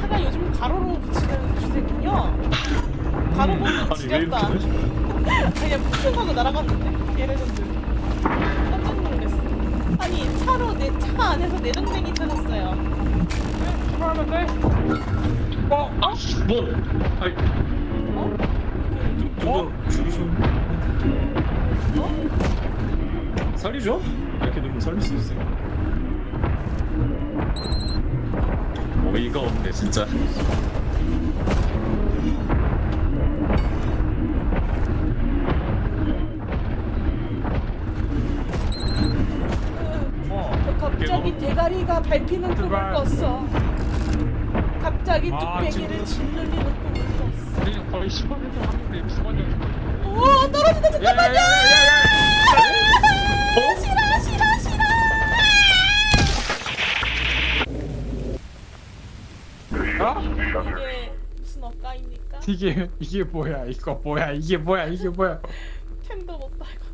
차가 요즘 가로로 붙이는 추세군요. 가로 보면 지겹다. 이렇게 돼? 그냥 푹 하고 날아갔는데 얘네들 깜짝 놀랐어. 아니 차로 내 차 안에서 내전쟁이 터졌어요. 왜? 그러면 왜? 어? 아? 뭐? 아이 어? 누가 죽이셨나? 어? 살리죠? 이렇게 되면 살릴 수 있어요 어이가 없네 진짜. 어. 갑자기 대가리가 밟히는 꿈을. 꿨어. 갑자기 아, 뚝배기를 짓눌리는 꿈을 꿨어. 우리 거의 10원에서 하는데 2번 정도. 오 떨어진다 잠깐만요. 어? 이게 무슨 억가입니까? 이게 이게 뭐야? 이거 뭐야? 이게 뭐야? 이게 뭐야? 템도 못 달고